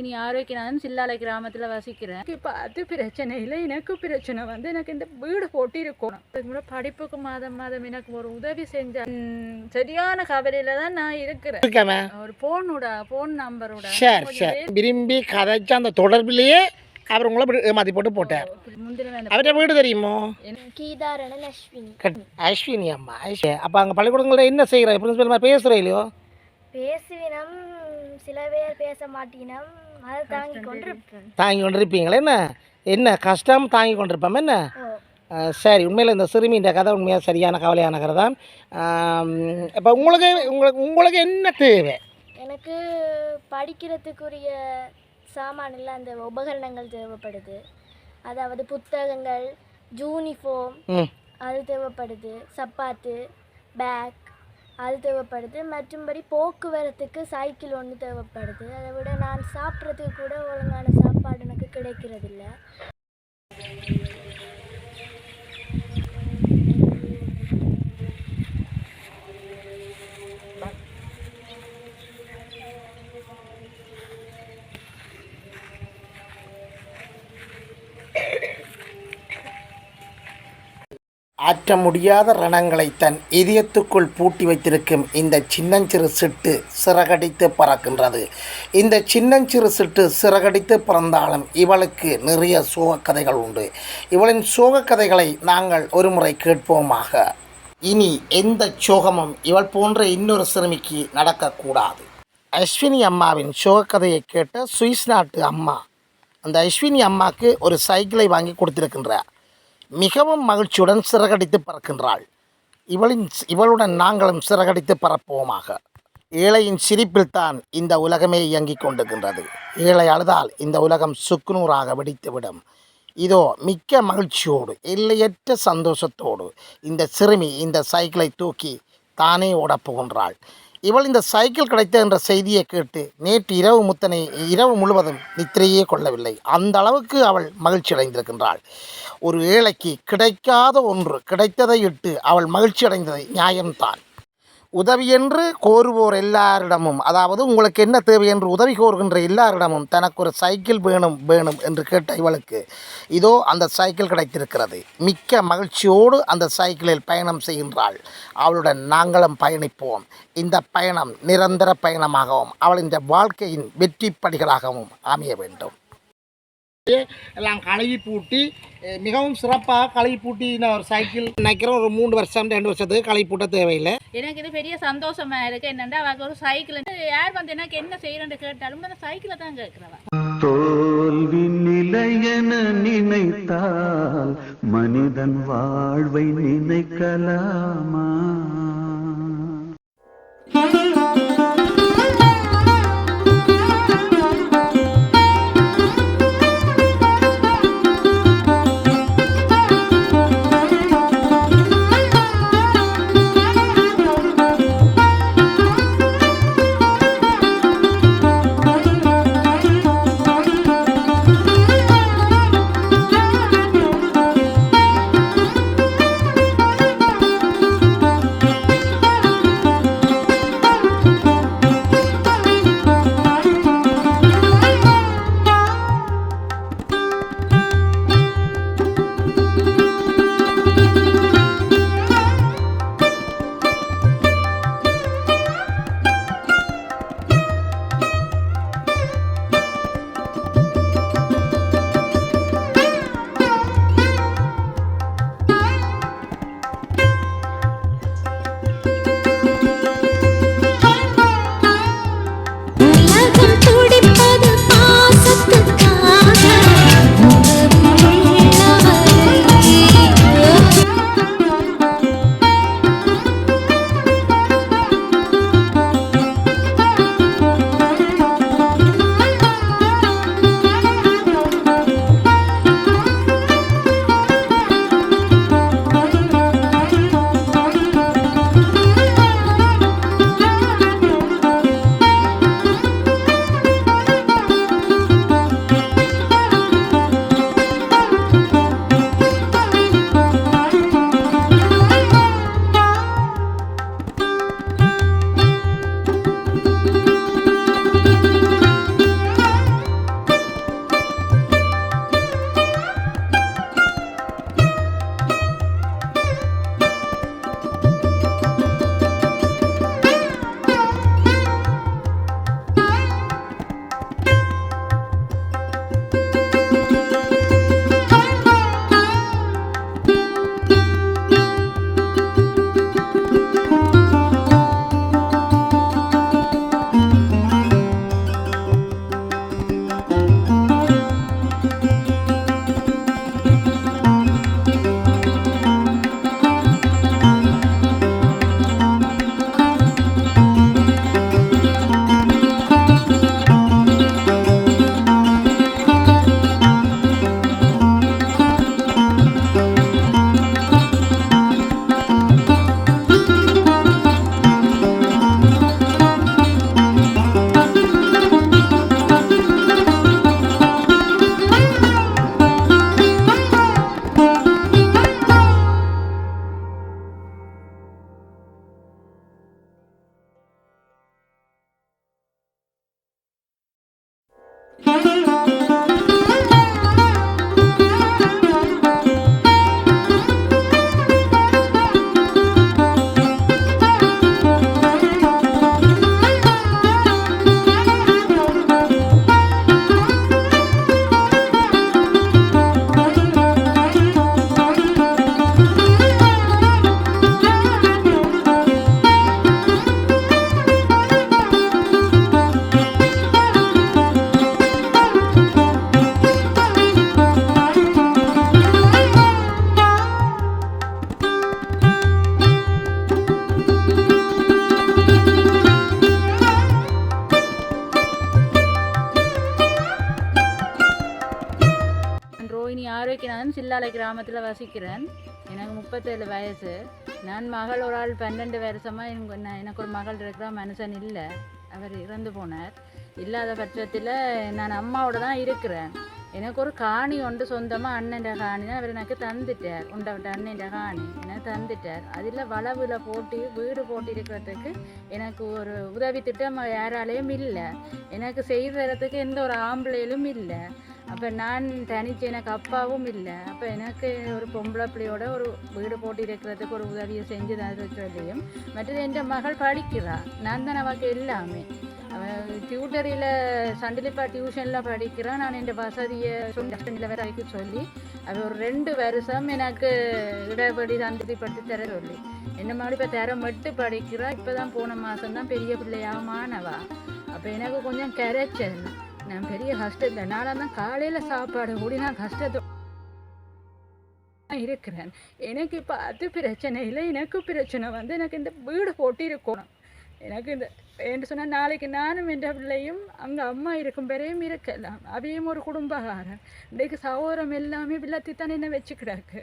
இனி ஆரோக்கியநாதன் சில்லாலை கிராமத்தில் வசிக்கிறேன். இப்போ அது பிரச்சனை இல்லை எனக்கு பிரச்சனை வந்து எனக்கு இந்த வீடு போட்டு இருக்கணும் அதுக்கு முன்னாடி படிப்புக்கு மாதம் மாதம் எனக்கு ஒரு உதவி செஞ்ச சரியான கவலையில தான் நான் இருக்கிறேன். இருக்காம ஒரு போனோட போன் நம்பரோட விரும்பி கதைச்ச அந்த தொடர்பிலேயே அவர் உங்களை ஏமாத்தி போட்டு போட்டார். அவர்கிட்ட வீடு தெரியுமோ? அஸ்வினி அம்மா அப்போ அங்கே பள்ளிக்கூடங்களில் என்ன செய்கிற பிரின்சிபல் மாதிரி பேசுகிற இல்லையோ? பேசுவினம் சில பேர் பேச மாட்டினம். அதை தாங்கி கொண்டிருப்பேன் தாங்கி கொண்டிருப்பீங்களே என்ன? என்ன? கஷ்டம் தாங்கி கொண்டிருப்போம் என்ன சரி. உண்மையில் இந்த சிறுமின்ற கதை உண்மையாக சரியான கவலையான கதை தான் இப்போ உங்களுக்கு உங்களுக்கு உங்களுக்கு என்ன தேவை? எனக்கு படிக்கிறதுக்குரிய சாமான் இல்லை அந்த உபகரணங்கள் தேவைப்படுது. அதாவது புத்தகங்கள் யூனிஃபார்ம் அது தேவைப்படுது. சப்பாத்து பேக் அது தேவைப்படுது. மற்றும்படி போக்குவரத்துக்கு சைக்கிள் ஒன்று தேவைப்படுது. அதை விட நான் சாப்பிட்றதுக்கு கூட ஒழுங்கான சாப்பாடு எனக்கு கிடைக்கிறதில்ல. ஆற்ற முடியாத ரணங்களை தன் இதயத்துக்குள் பூட்டி வைத்திருக்கும் இந்த சின்னஞ்சிறு சிட்டு சிறகடித்து பறக்கின்றது. இந்த சின்னஞ்சிறு சிட்டு சிறகடித்து பறந்தாலும் இவளுக்கு நிறைய சோகக்கதைகள் உண்டு. இவளின் சோகக்கதைகளை நாங்கள் ஒருமுறை கேட்போமாக. இனி எந்த சோகமும் இவள் போன்ற இன்னொரு சிறுமிக்கு நடக்கக்கூடாது. அஸ்வினி அம்மாவின் சோகக்கதையை கேட்ட சுவிஸ் நாட்டு அம்மா அந்த அஸ்வினி அம்மாவுக்கு ஒரு சைக்கிளை வாங்கி கொடுத்திருக்கின்றார். மிகவும் மகிழ்ச்சியுடன் சிறகடித்து பறக்கின்றாள். இவளின் இவளுடன் நாங்களும் சிறகடித்து பறப்போமாக. ஏழையின் சிரிப்பில்தான் இந்த உலகமே இயங்கிக் கொண்டிருக்கின்றது. ஏழை அழுதால் இந்த உலகம் சுக்குநூறாக வெடித்துவிடும். இதோ மிக்க மகிழ்ச்சியோடு எல்லையற்ற சந்தோஷத்தோடு இந்த சிறுமி இந்த சைக்கிளை தூக்கி தானே ஓடப் போகின்றாள். இவள் இந்த சைக்கிள் கிடைத்த என்ற செய்தியை கேட்டு நேற்று இரவு முத்தனை இரவு முழுவதும் நித்திரையே கொள்ளவில்லை. அந்த அளவுக்கு அவள் மகிழ்ச்சி அடைந்திருக்கின்றாள். ஒரு ஏழைக்கு கிடைக்காத ஒன்று கிடைத்ததை இட்டு அவள் மகிழ்ச்சி அடைந்தது நியாயம்தான். உதவி என்று கோருவோர் எல்லாரிடமும் அதாவது உங்களுக்கு என்ன தேவை என்று உதவி கோருகின்ற எல்லாரிடமும் தனக்கு ஒரு சைக்கிள் வேணும் வேணும் என்று கேட்ட இவளுக்கு இதோ அந்த சைக்கிள் கிடைத்திருக்கிறது. மிக்க மகிழ்ச்சியோடு அந்த சைக்கிளில் பயணம் செய்கின்றாள். அவளுடன் நாங்களும் பயணிப்போம். இந்த பயணம் நிரந்தர பயணமாகவும் அவளின் இந்த வாழ்க்கையின் வெற்றி படிகளாகவும் அமைய வேண்டும். எல்லாம் கழுவி பூட்டி மிகவும் சிறப்பாக கழுவி பூட்டின ஒரு சைக்கிள் நினைக்கிறோம் ஒரு மூணு வருஷம் ரெண்டு வருஷத்துக்கு கழுவி பூட்ட தேவையில்லை. எனக்கு இது பெரிய சந்தோஷமா இருக்கு. என்னண்டா அவருக்கு ஒரு சைக்கிள் யார் வந்து எனக்கு என்ன செய்யணும்னு கேட்டாலும் அந்த சைக்கிளை தான் கேட்கிறவா. தோல்வி நிலையென நினைத்தால் மனிதன் வாழ்வை நினைக்கலாமா? நான் ஆரோக்கியநாதன் சில்லாலை கிராமத்தில் வசிக்கிறேன். எனக்கு முப்பத்தேழு வயசு. நான் மகள் ஒரு ஆள் பன்னெண்டு வருஷமாக எனக்கு நான் எனக்கு ஒரு மகள் இருக்கிற மனுஷன் இல்லை. அவர் இறந்து போனார். இல்லாத பட்சத்தில் நான் அம்மாவோட தான் இருக்கிறேன். எனக்கு ஒரு காணி உண்டு. சொந்தமாக அண்ணன் காணி தான் அவர் எனக்கு தந்துட்டார். உண்டை விட்ட அண்ணன் காணி எனக்கு தந்துட்டார். அதில் வளவில் போட்டி வீடு போட்டி இருக்கிறதுக்கு எனக்கு ஒரு உதவி திட்டம் யாராலேயும் இல்லை. எனக்கு செய்து எந்த ஒரு ஆம்பளையிலும் இல்லை. அப்போ நான் தனிச்சு எனக்கு அப்பாவும் இல்லை. அப்போ எனக்கு ஒரு பொம்பளை பிள்ளையோட ஒரு வீடு போட்டு இருக்கிறதுக்கு ஒரு உதவியை செஞ்சு தர சொல்லியும் மற்றது என் மகள் படிக்கிறா. நான் தான் அவளுக்கு எல்லாமே. அவன் டியூட்டரியில் சண்டிலிப்பா டியூஷனில் படிக்கிறான் நான் என் வசதியை சொல்லி வரைக்கும் சொல்லி அது ஒரு ரெண்டு வருஷம் எனக்கு இடப்படி சந்திப்படுத்தி தர சொல்லி. என்ன மாதிரி இப்போ தர மட்டும் படிக்கிறா. இப்போ தான் போன மாதம் தான் பெரிய பிள்ளையாக மாணவா அப்போ எனக்கு கொஞ்சம் கரைச்சல். நான் பெரிய கஷ்டம் நாளாக தான் காலையில் சாப்பாடு கூடி நான் கஷ்டத்தை இருக்கிறேன். எனக்கு இப்போ அது பிரச்சனை இல்லை எனக்கு பிரச்சனை வந்து எனக்கு இந்த வீடு போட்டு இருக்கணும் எனக்கு இந்த என்று சொன்னால் நாளைக்கு நானும் என்ற பிள்ளையும் அங்கே அம்மா இருக்கும் பெறையும் இருக்கலாம். அவையும் ஒரு குடும்பகாரன் இன்றைக்கு சகோதரம் எல்லாமே வில்லத்தி தானே என்ன வச்சுக்கிறாக்கு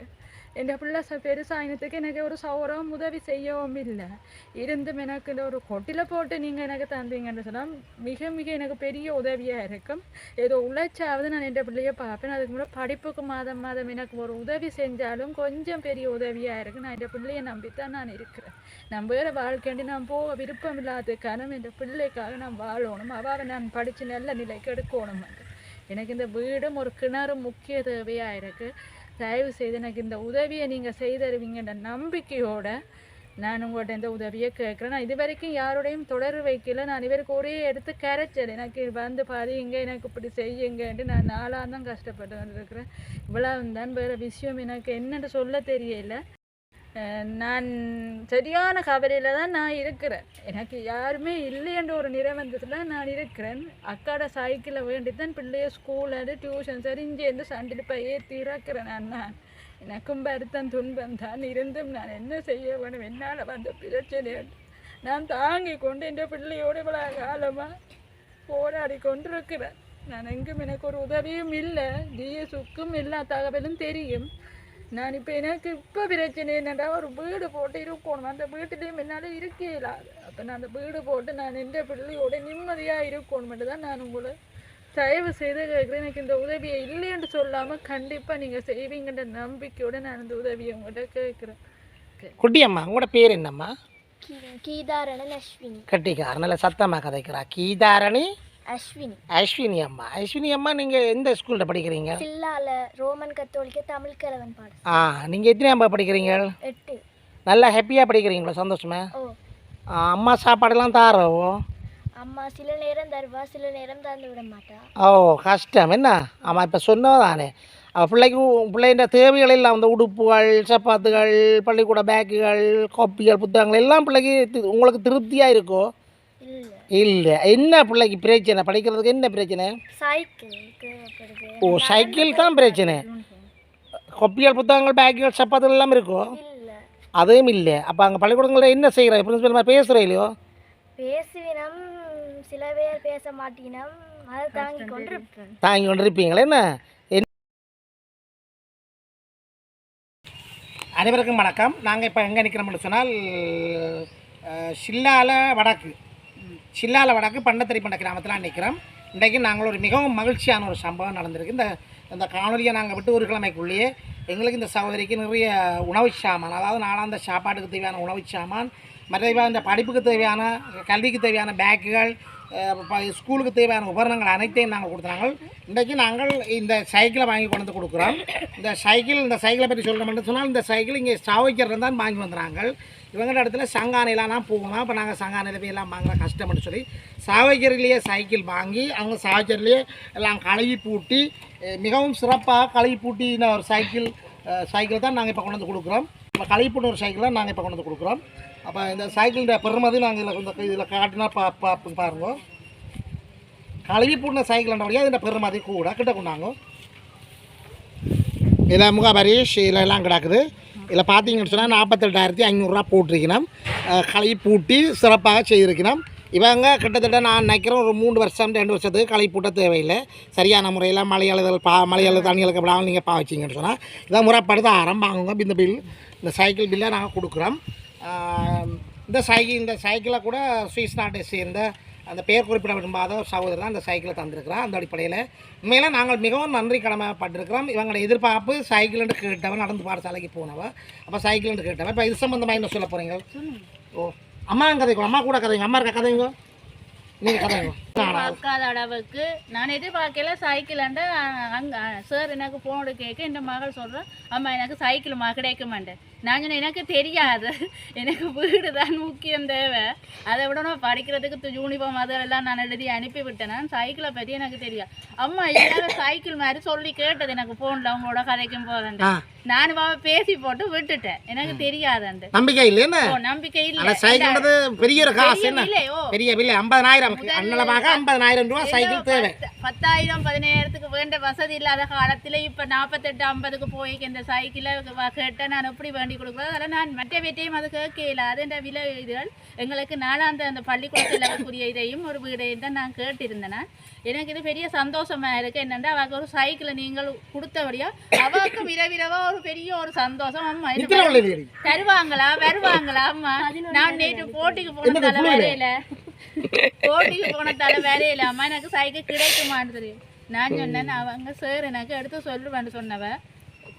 என் பிள்ளை ச பெருசாயினத்துக்கு எனக்கு ஒரு சௌரம் உதவி செய்யவும் இல்லை இருந்தும் எனக்கு இந்த ஒரு கொட்டில போட்டு நீங்கள் எனக்கு தந்தீங்கன்னு சொன்னால் மிக மிக எனக்கு பெரிய உதவியாக இருக்கும் ஏதோ உழைச்சாவது நான் என் பிள்ளைய பார்ப்பேன் அதுக்கு முன்னாடி படிப்புக்கு மாதம் மாதம் எனக்கு ஒரு உதவி செஞ்சாலும் கொஞ்சம் பெரிய உதவியாக இருக்கு நான் என் பிள்ளையை நம்பித்தான் நான் இருக்கிறேன் நான் வேறு வாழ்க்கைண்டி நான் போக விருப்பம் இல்லாத காரணம் என் பிள்ளைக்காக நான் வாழணும் அவாவை நான் படித்து நல்ல நிலைக்கு எடுக்கணும் எனக்கு இந்த வீடும் ஒரு கிணறும் முக்கிய தேவையாக இருக்குது தயவு செய்து எனக்கு இந்த உதவியை நீங்கள் செய்தருவீங்கன்ற நம்பிக்கையோட நான் உங்கள்கிட்ட இந்த உதவியை கேட்குறேன். நான் இது வரைக்கும் யாரோடையும் தொடர் வைக்கல. நான் இவருக்கு ஒரே எடுத்து கரைச்சல். எனக்கு வந்து பாருங்க எனக்கு இப்படி செய்யுங்கன்ட்டு நான் நாளாக தான் கஷ்டப்பட்டு வந்துருக்கிறேன். இவ்வளோ தான் வேறு விஷயம் எனக்கு என்னென்று சொல்ல தெரியல. நான் சரியான கவலையில் தான் நான் இருக்கிறேன். எனக்கு யாருமே இல்லைன்ற ஒரு நிறவந்தத்தில் நான் இருக்கிறேன். அக்காட சைக்கிளை வேண்டி தான் பிள்ளைய ஸ்கூலு டியூஷன் சரி இங்கேருந்து சண்டில் பையே திறக்கிறேன் நான். நான் எனக்கும் வருத்தம் துன்பம் தான் இருந்தும் நான் என்ன செய்ய வேணும்? என்னால் வந்த பிரச்சனை நான் தாங்கி கொண்டு என் பிள்ளையோடு இவ்வளோ காலமாக போராடி கொண்டிருக்கிறேன். நான் எங்கும் எனக்கு ஒரு உதவியும் இல்லை. டிஎஸ்க்கும் எல்லா தகவலும் தெரியும். நான் இப்போ எனக்கு இப்போ பிரச்சனை என்னடா? ஒரு வீடு போட்டு இருக்கணும். அந்த வீட்டுலேயும் என்னால் இருக்க இயலாது அப்போ நான் அந்த வீடு போட்டு நான் எந்த பிள்ளையோட நிம்மதியாக இருக்கணும்ட்டு தான் நான் உங்களை தயவு செய்து கேட்குறேன் எனக்கு இந்த உதவியை இல்லைன்னு சொல்லாமல் கண்டிப்பாக நீங்கள் செய்வீங்கன்ற நம்பிக்கையோட நான் இந்த உதவியை உங்கள்கிட்ட கேட்குறேன் குட்டியம்மா உங்களோட பேர் என்னம்மா? கீ- கீதாரணன் அஸ்வினி கட்டிக்கார நல்ல சத்தமாக கதைக்கிறா. கீதாரணி அஸ்வினி. அஸ்வினி அம்மா. அஸ்வினி அம்மா நீங்கள் எந்த ஸ்கூலில் படிக்கிறீங்க? சில்லால ரோமன் கத்தோலிக்க தமிழ் கிழவன் பாடம் ஆ நீங்கள் எத்தனை அம்மா படிக்கிறீங்க? எட்டு. நல்லா ஹாப்பியாக படிக்கிறீங்களா? சந்தோஷமா? ஆ, அம்மா சாப்பாடெல்லாம் தாரவோ அம்மா சில நேரம் தருவா சில நேரம் தந்து விட மாட்டா. ஓ கஷ்டம். என்ன? ஆமாம் இப்போ சொன்னதானே அவள் பிள்ளைக்கு பிள்ளைன்ற தேவைகள் எல்லாம் அந்த உடுப்புகள் சப்பாத்துகள் பள்ளிக்கூட பேக்குகள் காப்பிகள் புத்தகங்கள் எல்லாம் பிள்ளைக்கு தி- உங்களுக்கு திருப்தியாக இருக்கோ? இல்லை. இல்லை. என்ன பிள்ளைக்கு பிரச்சனை? படிக்கிறதுக்கு என்ன பிரச்சனை? ஓ சைக்கிள் தான் பிரச்சனை. கொப்பிகள் புத்தகங்கள் பேக்குகள் சப்பாத்துகள் எல்லாம் இருக்கோ? இல்லை. அதுவும் இல்லை. அப்போ அங்கே பள்ளிக்கூடங்களில் என்ன செய்கிற பிரின்சிபல் மாதிரி பேசுகிற இல்லையோ? பேசுவினம். சில பேர் பேச மாட்டினம். அதை தாங்கி கொண்டிருப்பேன் தாங்கி கொண்டு இருப்பீங்களே என்ன? அனைவருக்கும் வணக்கம். நாங்கள் இப்போ எங்கே நிற்கிறோம்னு சொன்னால் அஹ், சில்லால வடக்கு. சில்லால வடக்கு பண்ணத்தறி கிராமத்தில் நிற்கிறோம் இன்றைக்கு நாங்கள் ஒரு மிகவும் மகிழ்ச்சியான ஒரு சம்பவம் நடந்திருக்கு. இந்த இந்த காணொலியை நாங்கள் விட்டு ஒரு கிழமைக்குள்ளேயே எங்களுக்கு இந்த சகோதரிக்கு நிறைய உணவு சாமான் அதாவது நாளாந்த சாப்பாட்டுக்கு தேவையான உணவு சாமான் மற்றபடி இந்த படிப்புக்கு தேவையான கல்விக்கு தேவையான பேக்குகள் ப- ஸ்கூலுக்கு தேவையான உபகரணங்கள் அனைத்தையும் நாங்கள் கொடுத்தாங்க. இன்றைக்கு நாங்கள் இந்த சைக்கிளை வாங்கி கொண்டு வந்து கொடுக்குறோம். இந்த சைக்கிள் இந்த சைக்கிளை பற்றி சொல்லணும்னு சொன்னால் இந்த சைக்கிள் இங்கே சாவைக்கிறது தான் வாங்கி வந்துடுறாங்க இவங்க இடத்துல சங்கானையிலாம் போகணும் இப்போ நாங்கள் சங்கானையில் போய் எல்லாம் வாங்குற கஷ்டம்னு சொல்லி சாவகரிலேயே சைக்கிள் வாங்கி அவங்க சாவகரிலேயே எல்லாம் கழுவி பூட்டி மிகவும் சிறப்பாக கழுவி பூட்டின ஒரு சைக்கிள் சைக்கிள் தான் நாங்கள் இப்போ கொண்டு வந்து கொடுக்குறோம். இப்போ கழுவி பூட்டின ஒரு சைக்கிள் தான் நாங்கள் இப்போ கொண்டு வந்து கொடுக்குறோம். அப்போ இந்த சைக்கிளுடைய பெருமதி நாங்கள் இதில் இந்த இதில் காட்டினா பா பா பாருங்க. கழுவி பூட்டின சைக்கிள்ன்றபடியாக இந்த பெருமதி கூட கிட்ட கொண்டாங்க. இதில் முகாபரி இதில் எல்லாம் கிடக்குது. இதில் பார்த்தீங்கன்னு சொன்னால் நாற்பத்தெட்டாயிரத்தி ஐநூறுரூவா போட்டிருக்கணும் களை பூட்டி சிறப்பாக செய்திருக்கணும் இவங்க கிட்டத்தட்ட நான் நினைக்கிறேன் ஒரு மூணு வருஷம் ரெண்டு வருஷத்துக்கு களை பூட்ட தேவையில்லை. சரியான முறையில் மலையாளர்கள் பா மலையாள தண்ணிகளுக்கு விடாமல் நீங்கள் பா வச்சிங்கன்னு சொன்னால் இதான் முறைப்படுத்த ஆரம்பாங்க இந்த பில் இந்த சைக்கிள் பில்லை நாங்கள் கொடுக்குறோம். இந்த சைக்கிள் இந்த சைக்கிளை கூட சுவிஸ் நாட்டை சேர்ந்த அந்த பெயர் குறிப்பிட விரும்பாத சகோதரர் தான் அந்த சைக்கிளை தந்திருக்கிறார். அந்த அடிப்படையில் உண்மையில நாங்கள் மிகவும் நன்றி கடமைப்பட்டிருக்கிறோம். இவங்களோட எதிர்பார்ப்பு சைக்கிள்னு கேட்டவன் நடந்து பாடசாலைக்கு போனவ அப்போ சைக்கிள்னு கேட்டவன் இப்போ இது சம்மந்தமாக என்ன சொல்ல போகிறீங்க ஓ அம்மா கதைங்க அம்மா கூட கதைங்க. அம்மா இருக்க கதைங்க. பார்க்காத அளவுக்கு நான் எதிர்பார்க்கல சைக்கிளாண்ட அங்க சார் எனக்கு போனோட கேட்க இந்த மகள் சொல்கிறேன் அம்மா எனக்கு சைக்கிள்மா கிடைக்க மாட்டேன் நான் சொன்னேன் எனக்கு தெரியாது. எனக்கு வீடு தான் முக்கியம் தேவை. அதை விட நான் படிக்கிறதுக்கு யூனிஃபார்ம் அதெல்லாம் நான் எழுதி அனுப்பி விட்டேன். நான் சைக்கிளை பற்றி எனக்கு தெரியாது. அம்மா எல்லாரும் சைக்கிள் மாதிரி சொல்லி கேட்டது எனக்கு ஃபோனில் அவங்களோட கதைக்கும் போதேன் ஆ. நானும் அவ பேசி போட்டு விட்டுட்டேன். எனக்கு தெரியாதுண்டு நம்பிக்கை இல்லை நம்பிக்கை இல்லை. சைக்கிள்ன்றது பெரிய ஒரு காசு இல்லை ஓ. பெரிய பில்லு ஐம்பதனாயிரம். அன்னளமாக ஐம்பதனாயிரம் ரூபா சைக்கிள் தேவை. பத்து- பத்தாயிரம் பதினாயிரத்துக்கு வேண்ட வசதி இல்லாத காலத்துல இப்ப நாற்பத்தெட்டு ஐம்பதுக்கு போய் இந்த சைக்கிளை கேட்ட நான் எப்படி வேண்டி கொடுக்குறது அதெல்லாம் நான் மற்ற வீட்டையும் அது கேட்கல அது இந்த விலை இதுகள் எங்களுக்கு நாளாந்த அந்த பள்ளிக்கூடத்தில் இதையும் ஒரு வீடையும் தான் நான் கேட்டிருந்தேன். நான். எனக்கு இது பெரிய சந்தோஷமா இருக்கு. என்னன்னா அவக்கு ஒரு சைக்கிளை நீங்கள் கொடுத்தபடியா அவருக்கு விரவிரவா ஒரு பெரிய ஒரு சந்தோஷம். அம்மா தருவாங்களா? வருவாங்களா? அம்மா நான் நேற்று போட்டிக்கு போனதால வேலையில. போட்டிக்கு போனதால வேலையில. அம்மா எனக்கு சைக்கிள் கிடைக்குமான்னு தெரியும் நான் சொன்னேன் அவங்க சார் எனக்கு எடுத்து சொல்லுவேன்னு சொன்னவ.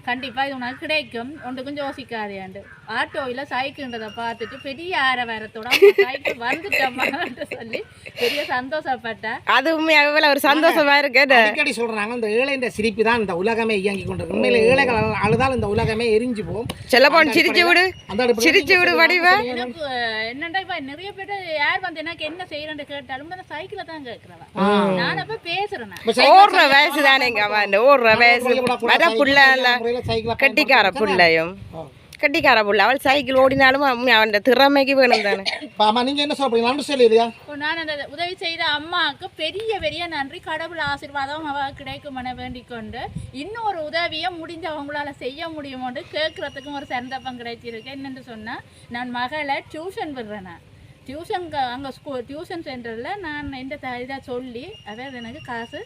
கண்டிப்பா இது உனக்கு கிடைக்கும். ஒன்றுக்கும் யோசிக்காதேண்டு ஆட்டோவில் சைக்கிள்ன்றதை பார்த்துட்டு பெரிய ஆரவாரத்தோட சைக்கிள் வந்துட்டம்மான்னு சொல்லி பெரிய சந்தோஷப்பட்டேன் அது உண்மையாகவே ஒரு சந்தோஷமா இருக்கு. அடிக்கடி சொல்றாங்க இந்த ஏழைன்ற சிரிப்பு தான் இந்த உலகமே இயங்கி கொண்டிருக்கு. உண்மையில ஏழைகள் அழு- அழுதால் இந்த உலகமே எரிஞ்சு போகும். செல்லப்போன் சிரிச்சு விடு. அந்த சிரிச்சு விடு வடிவ. எனக்கு என்னடா இப்ப நிறைய பேர் யார் வந்து எனக்கு என்ன செய்யறேன்னு கேட்டாலும் நான் சைக்கிளை தான் கேட்கிறவா நான். அப்ப சைக்கிள் ஓடுற வயசு தானேங்க அவன். ஓடுற வயசு. வர புள்ள கட்டிக்கார புள்ளையும் கட்டிக்கார புள்ள அவள் சைக்கிள் ஓடினாலும் அவன் திறமைக்கு வேணும் தானே ஆமா நீங்க என்ன நன்றி இப்போ நான் அந்த உதவி செய்த அம்மாவுக்கு பெரிய பெரிய நன்றி கடவுள் ஆசீர்வாதம் அவ கிடைக்கும் என வேண்டிக் கொண்டு இன்னொரு உதவியை முடிஞ்ச அவங்களால செய்ய முடியுமோன்னு கேட்கறதுக்கும் ஒரு சந்தர்ப்பம் கிடைச்சிருக்கு என்னென்னு சொன்னா நான் மகளை டியூஷன் விடுறேன் நான் டியூஷன் அங்கே ஸ்கூல் டியூஷன் சென்டரில் நான் எந்த இதாக சொல்லி அவர் எனக்கு காசு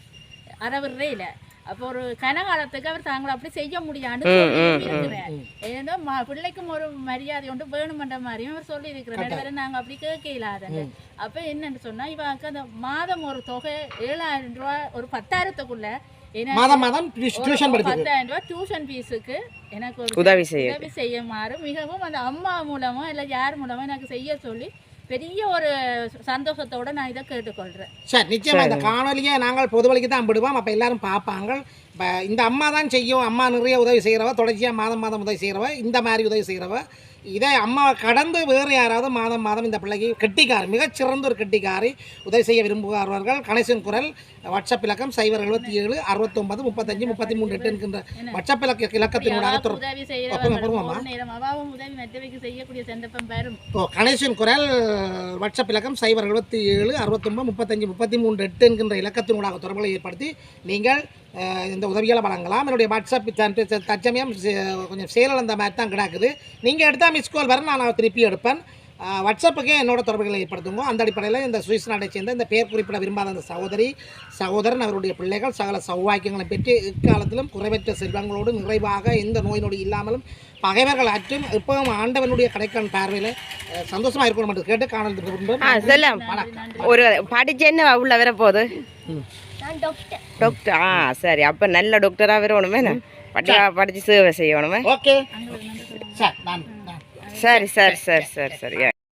அறவிடுறே இல்லை அப்போ ஒரு கனகாலத்துக்கு அவர் தாங்களை அப்படி செய்ய முடியாதுன்னு சொல்லி இருக்கிறேன் ஏன்னா ம- பிள்ளைக்கும் ஒரு மரியாதை உண்டு வேணுமென்ற மாதிரியும் அவர் சொல்லி இருக்கிறார் வேற நாங்கள் அப்படி கேட்கலாதங்க அப்போ என்னன்னு சொன்னா இவங்க அந்த மாதம் ஒரு தொகை ஏழாயிரம் ரூபாய் ஒரு பத்தாயிரத்துக்குள்ள மாதம் மாதம் டியூஷன் பத்தாயிரம் ரூபாய் டியூஷன் ஃபீஸுக்கு எனக்கு ஒரு உதவி செய்ய உதவி செய்யுமாறு மிகவும் அந்த அம்மா மூலமோ இல்லை யார் மூலமோ எனக்கு செய்ய சொல்லி பெரிய ஒரு சந்தோஷத்தோட நான் இதை கேட்டுக்கொள்கிறேன் சரி நிச்சயமா இந்த காணொலியை நாங்கள் பொது வழிக்கு தான் விடுவோம். அப்போ எல்லாரும் பார்ப்பாங்க. இப்போ இந்த அம்மா தான் செய்யும். அம்மா நிறைய உதவி செய்கிறவ தொடர்ச்சியாக மாதம் மாதம் உதவி செய்கிறவ இந்த மாதிரி உதவி செய்கிறவ இதை அம்மாவை கடந்து வேறு யாராவது மாதம் மாதம் இந்த பிள்ளைக்கு கெட்டிக்காரி மிகச்சிறந்த ஒரு கெட்டிக்காரி உதவி செய்ய விரும்புகிறவர்கள் கணேசன் குரல் வாட்ஸ்அப் இலக்கம் சைபர் எழுபத்தி ஏழு அறுபத்தொன்பது முப்பத்தஞ்சு முப்பத்தி மூணு எட்டு என்கின்ற வாட்ஸ்அப் இலக்க இலக்கத்தினூடாக தொடர்பு ஓ கணேசன் குரல் வாட்ஸ்அப் இலக்கம் சைபர் எழுபத்தி ஏழு அறுபத்தொம்பது முப்பத்தஞ்சு முப்பத்தி மூன்று எட்டு என்கின்ற இலக்கத்தினூடாக தொடர்புகளை ஏற்படுத்தி நீங்கள் இந்த உதவிகளை வழங்கலாம். என்னுடைய வாட்ஸ்அப் தற்சமயம் கொஞ்சம் செயலிழந்த மாதிரி தான் கிடக்குது. நீங்கள் எடுத்தால் மிஸ் கால் வர நான் திருப்பி எடுப்பேன். வாட்ஸ்அப்புக்கே என்னோட தொடர்புகளை ஏற்படுத்துங்க. அந்த அடிப்படையில் இந்த சுவிஸ் நாட்டை சேர்ந்த இந்த பெயர் குறிப்பிட விரும்பாத அந்த சகோதரி சகோதரன் அவருடைய பிள்ளைகள் சகல சௌவாக்கியங்களை பெற்று இக்காலத்திலும் குறைவற்ற செல்வங்களோடு நிறைவாக எந்த நோய் நொடி இல்லாமலும் பகைவர்கள் அற்றும் எப்பவும் ஆண்டவனுடைய கடைக்கான பார்வையில் சந்தோஷமாக இருக்கணும் என்று கேட்டு காணல் ஒரு படிச்சு என்ன உள்ள வர போகுது டாக்டர் டாக்டர் ஆ சரி அப்போ நல்ல டாக்டராக வரணுமே படி படிச்சு சேவை செய்யணுமே ஓகே சரி சரி சரி சரி சரி